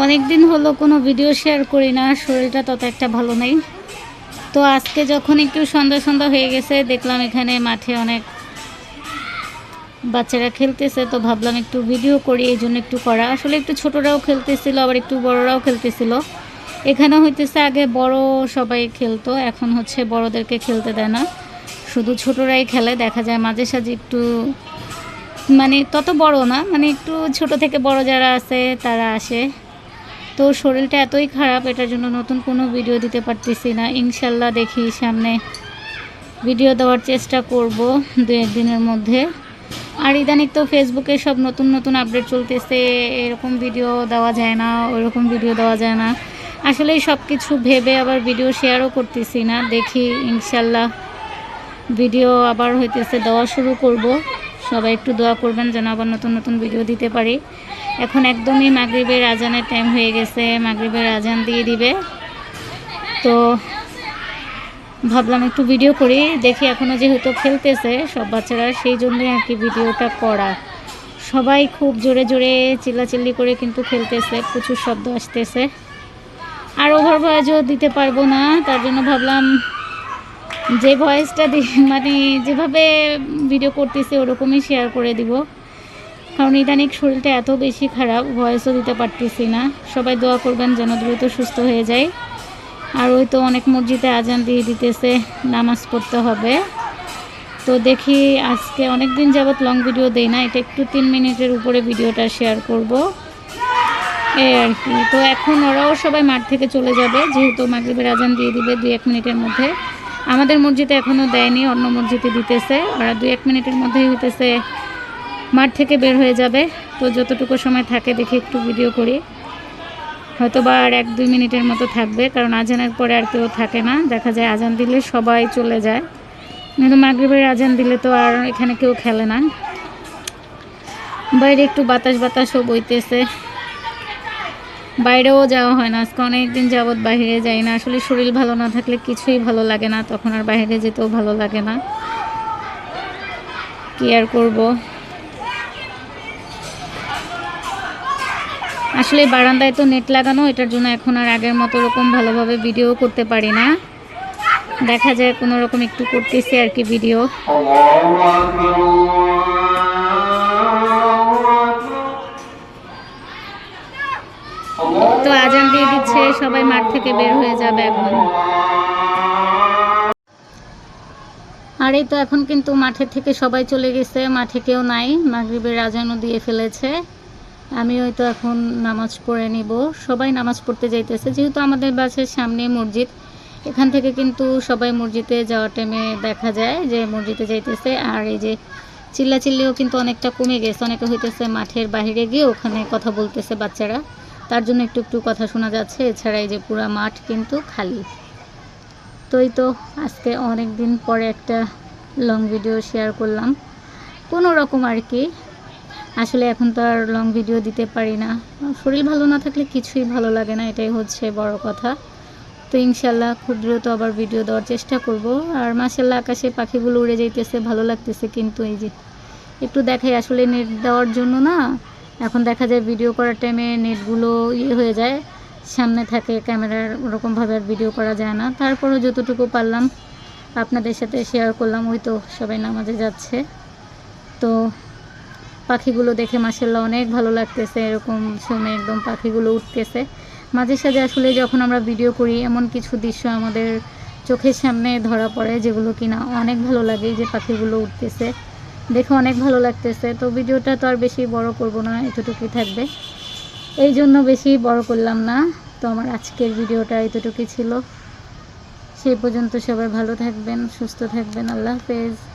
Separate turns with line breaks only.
অনেক দিন হলো কোনো ভিডিও শেয়ার করি না, শরীরটা তত একটা ভালো নেই। তো আজকে যখন একটু সন্ধ্যা সন্ধ্যা হয়ে গেছে, দেখলাম এখানে মাঠে অনেক বাচ্চারা খেলতেছে, তো ভাবলাম একটু ভিডিও করি, এই জন্য একটু করা। আসলে একটু ছোটরাও খেলতেছিল, আবার একটু বড়রাও খেলতেছিল। এখানে হইতেছে আগে বড় সবাই খেলতো, এখন হচ্ছে বড়দেরকে খেলতে দেয় না। শুধু ছোটরাই খেলে, দেখা যায় মাঝে সাঝে একটু মানে তত বড় না মানে একটু ছোট থেকে বড় যারা আছে, তারা আসে। তো শরীরটা এতই খারাপ, এটার জন্য নতুন কোনো ভিডিও দিতে পারতেছি না। ইনশাল্লাহ দেখি সামনে ভিডিও দেওয়ার চেষ্টা করব দু একদিনের মধ্যে। আর ইদানিক তো ফেসবুকে সব নতুন নতুন আপডেট চলতেছে, এরকম ভিডিও দেওয়া যায় না, ওইরকম ভিডিও দেওয়া যায় না। আসলে সব কিছু ভেবে আবার ভিডিও শেয়ারও করতেছি না, দেখি ইনশাল্লাহ ভিডিও আবার হইতেছে, দেওয়া শুরু করব। সবাই একটু দোয়া করবেন যেন আবার নতুন নতুন ভিডিও দিতে পারি। এখন একদমই মাগরিবের আজানের টাইম হয়ে গেছে, মাগরিবের আজান দিয়ে দিবে। তো ভাবলাম একটু ভিডিও করি, দেখি এখনও যেহেতু খেলতেছে, সব বাচ্চারা সেই জন্যই আর কি ভিডিওটা করা। সবাই খুব জোরে জোরে চিল্লাচিল্লি করে কিন্তু খেলতেছে, প্রচুর শব্দ আসতেছে। আর ওভার ভয়েসও দিতে পারব না, তার জন্য ভাবলাম যে ভয়েসটা দি মানে যেভাবে ভিডিও করতেছি ওরকমই শেয়ার করে দিব। কারণ ইদানিক শরীরটা এত বেশি খারাপ ভয়েসও দিতে পারতেছি না। সবাই দোয়া করবেন যেন দ্রুত সুস্থ হয়ে যায়। আর ওই তো অনেক মসজিদে আজান দিয়ে দিতেছে, নামাজ পড়তে হবে। তো দেখি আজকে অনেক দিন যাবৎ লং ভিডিও দেই না, এটা একটু তিন মিনিটের উপরে ভিডিওটা শেয়ার করব। এই আর কি। তো এখন ওরাও সবাই মাঠ থেকে চলে যাবে, যেহেতু মাগরিবের আজান দিয়ে দিবে দুই এক মিনিটের মধ্যে। আমাদের মসজিদে এখনও দেয়নি, অন্য মসজিদে দিতেছে। ওরা দু এক মিনিটের মধ্যেই হইতেছে মাঠ থেকে বের হয়ে যাবে। তো যতটুকু সময় থাকে দেখি একটু ভিডিও করি। হয়তো বা আর এক দুই মিনিটের মতো থাকবে, কারণ আজানের পরে আর কেউ থাকে না। দেখা যায় আজান দিলে সবাই চলে যায়। কিন্তু মাগরিবের আজান দিলে তো আর এখানে কেউ খেলে না। বাইরে একটু বাতাস বাতাসও বইতেছে। বাইরেও যাওয়া হয় না। আজকে অনেকদিন যাবৎ বাইরে যাই না। আসলে শরীর ভালো না থাকলে কিছুই ভালো লাগে না। তখন আর বাইরে যেতেও ভালো লাগে না। কি আর করব? আসলে বারান্দায় তো নেট লাগানো, এটার জন্য এখন আর আগের মতো রকম ভালোভাবে ভিডিও করতে পারি না। দেখা যায় কোনো রকম একটু করতেছি আর কি ভিডিও তো আজান দিয়ে দিচ্ছে, সবাই মাঠ থেকে বের হয়ে যাবে এখন। আর এই তো এখন কিন্তু মাঠের থেকে সবাই চলে গেছে, মাঠে কেউ নাই, মাগরিবের আজানও দিয়ে ফেলেছে। আমি হয়তো এখন নামাজ পড়ে নিব, সবাই নামাজ পড়তে যাইতেছে, যেহেতু আমাদের বাসের সামনে মসজিদ। এখান থেকে কিন্তু সবাই মসজিদে যাওয়ার টাইমে দেখা যায় যে মসজিদে যাইতেছে, আর এই যে চিল্লাচিল্লিও কিন্তু অনেকটা কমে গেছে, অনেকে হইতেছে মাঠের বাইরে গিয়ে ওখানে কথা বলতেছে বাচ্চারা। তার জন্য একটু একটু কথা শোনা যাচ্ছে। এছাড়া এই যে পুরা মাঠ কিন্তু খালি। তো এই তো আজকে অনেক দিন পরে একটা লং ভিডিও শেয়ার করলাম। কোনো রকম আর কি। আসলে এখন তো আর লং ভিডিও দিতে পারি না। শরীর ভালো না থাকলে কিছুই ভালো লাগে না, এটাই হচ্ছে বড় কথা। তো ইনশাল্লাহ খুব দ্রুত আবার ভিডিও দেওয়ার চেষ্টা করব। আর মাসাল্লাহ আকাশে পাখিগুলো উড়ে যাইতেছে, ভালো লাগতেছে কিন্তু এই যে একটু দেখাই। আসলে নেট দেওয়ার জন্য না এখন দেখা যায় ভিডিও করার টাইমে নেটগুলো ইয়ে হয়ে যায়, সামনে থাকে ক্যামেরার ওরকমভাবে আর ভিডিও করা যায় না। তারপরেও যতটুকু পারলাম, আপনাদের সাথে শেয়ার করলাম, ওই তো সবাই নামাজে যাচ্ছে। তো পাখিগুলো দেখে মাসাল্লাহ অনেক ভালো লাগতেছে, এরকম শুনে একদম পাখিগুলো উঠতেছে। মাঝে সাঝে আসলে যখন আমরা ভিডিও করি, এমন কিছু দৃশ্য আমাদের চোখের সামনে ধরা পড়ে, যেগুলো কিনা অনেক ভালো লাগে, যে পাখিগুলো উঠতেছে। দেখে অনেক ভালো লাগতেছে। তো ভিডিওটা তো আর বেশি বড় করব না, এতটুকুই থাকবে। এই জন্য বেশি বড় করলাম না। তো আমার আজকের ভিডিওটা এতটুকুই ছিল। সেই পর্যন্ত সবাই ভালো থাকবেন, সুস্থ থাকবেন। আল্লাহ হাফেজ।